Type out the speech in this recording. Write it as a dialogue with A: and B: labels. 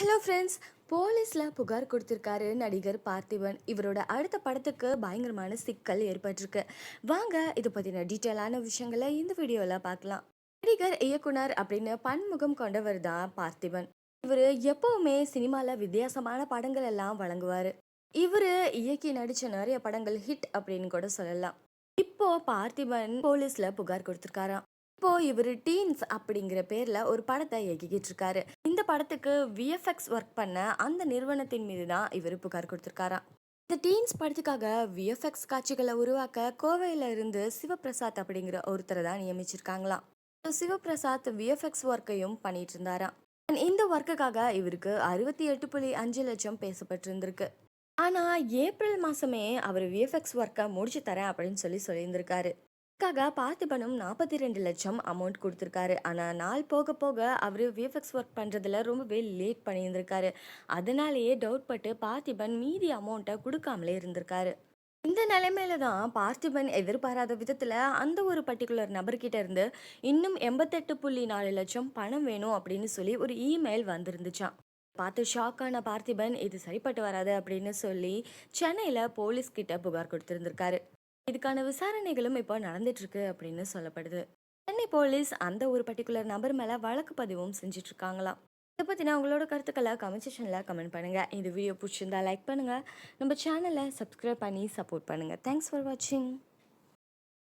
A: Hello friends போலீஸில் புகார் கொடுத்துருக்காரு நடிகர் பார்த்திபன். இவரோட அடுத்த படத்துக்கு பயங்கரமான சிக்கல் ஏற்பட்டிருக்கு. வாங்க இதை பற்றின டீட்டெயிலான விஷயங்களை இந்த வீடியோவில் பார்க்கலாம். நடிகர் இயக்குனர் அப்படின்னு பன்முகம் கொண்டவர் தான் பார்த்திபன். இவர் எப்பவுமே சினிமாவில் வித்தியாசமான படங்கள் எல்லாம் வழங்குவார். இவர் இயக்கி நடித்த நிறைய படங்கள் ஹிட் அப்படின்னு கூட சொல்லலாம். இப்போ பார்த்திபன் போலீஸில் புகார் கொடுத்துருக்காராம். இப்போ இவர் டீன்ஸ் அப்படிங்கிற பேர்ல ஒரு படத்தை இயக்கிக்கிட்டு இருக்காரு. படத்துக்கு விஎஃப்எக்ஸ் ஒர்க் பண்ண அந்த நிறுவனத்தின் மீது தான் இவர் புகார் கொடுத்துருக்காராம் இந்த டீன்ஸ் படத்துக்காக விஎஃப்எக்ஸ் காட்சிகளை உருவாக்க கோவையில் இருந்து சிவபிரசாத் அப்படிங்கிற ஒருத்தரை தான் நியமிச்சிருக்காங்களாம் சிவபிரசாத் விஎஃப்எக்ஸ் ஒர்க்கையும் பண்ணிட்டு இருந்தாராம் இந்த ஒர்க்குக்காக இவருக்கு அறுபத்தி எட்டு புள்ளி அஞ்சு லட்சம் பேசப்பட்டிருந்திருக்கு. ஆனால் ஏப்ரல் மாதமே அவர் விஎஃப்எக்ஸ் ஒர்க்கை முடிச்சு தரேன் அப்படின்னு சொல்லி சொல்லியிருந்திருக்காரு. அதுக்காக பார்த்திபனும் நாற்பத்தி ரெண்டு லட்சம் அமௌண்ட் கொடுத்துருக்காரு. ஆனால் நாள் போக போக அவர் விஎஃப்எக்ஸ் ஒர்க் பண்ணுறதுல ரொம்பவே லேட் பண்ணியிருந்திருக்காரு. அதனாலேயே டவுட் பட்டு பார்த்திபன் மீதி அமௌண்ட்டை கொடுக்காமலே இருந்திருக்காரு. இந்த நிலைமையில தான் பார்த்திபன் எதிர்பாராத விதத்தில் அந்த ஒரு பர்டிகுலர் நபர்கிட்ட இருந்து இன்னும் எண்பத்தெட்டு புள்ளி நாலு லட்சம் பணம் வேணும் அப்படின்னு சொல்லி ஒரு இமெயில் வந்திருந்துச்சான் பார்த்து ஷாக்கான பார்த்திபன் இது சரிப்பட்டு வராது அப்படின்னு சொல்லி சென்னையில் போலீஸ்கிட்ட புகார் கொடுத்துருந்துருக்காரு. இதுக்கான விசாரணைகளும் இப்போ நடந்துட்டுருக்கு அப்படின்னு சொல்லப்படுது. சென்னை போலீஸ் அந்த ஒரு பர்டிகுலர் நபர் மேலே வழக்கு பதிவும் செஞ்சுட்டு இருக்காங்களாம் இதை பற்றின உங்களோட கருத்துக்களை கமெண்ட் செஷனில் கமெண்ட் பண்ணுங்கள் இந்த வீடியோ பிடிச்சிருந்தா லைக் பண்ணுங்கள் நம்ம சேனலை சப்ஸ்கிரைப் பண்ணி சப்போர்ட் பண்ணுங்கள் தேங்க்ஸ் ஃபார் வாட்சிங்